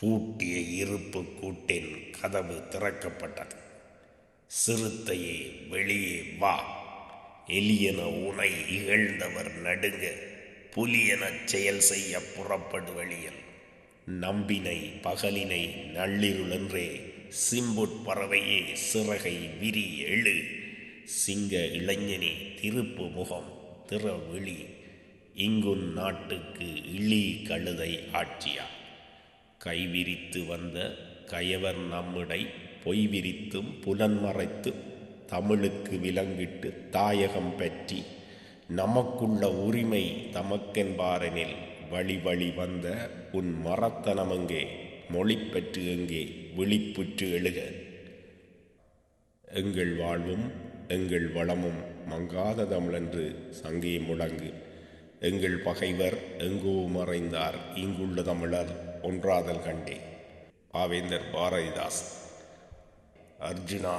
பூட்டிய இருப்பு கூட்டின் கதவு திறக்கப்பட்டது. சிறுத்தையே வெளியே வா. எலியன உனை இகழ்ந்தவர் நடுங்க புலியெனச் செயல் செய்ய புறப்படு வழியில் நம்பினை பகலினை நள்ளிருளென்றே சிம்புட் பறவையே சிறகை விரி எழு. சிங்க இளைஞனே திருப்பு முகம் திறவிழி. இங்குன் நாட்டுக்கு இழி கழுதை ஆட்சியா கைவிரித்து வந்த கயவர் நம்முடை பொய் விரித்தும் புலன் மறைத்து தமிழுக்கு விலங்கிட்டு தாயகம் பற்றி நமக்குள்ள உரிமை தமக்கென்பாரெனில் வழி வழி வந்த உன் மரத்தனமெங்கே மொழிப்பற்று எங்கே விழிப்புற்று எழுக. எங்கள் வாழ்வும் எங்கள் வளமும் மங்காத தமிழென்று சங்கே முழங்கு எங்கள் பகைவர் எங்கோ மறைந்தார் இங்குள்ள தமிழர். ஒன்றாதல் கண்டே பாவேந்தர் பாரதிதாஸ் அர்ஜுனா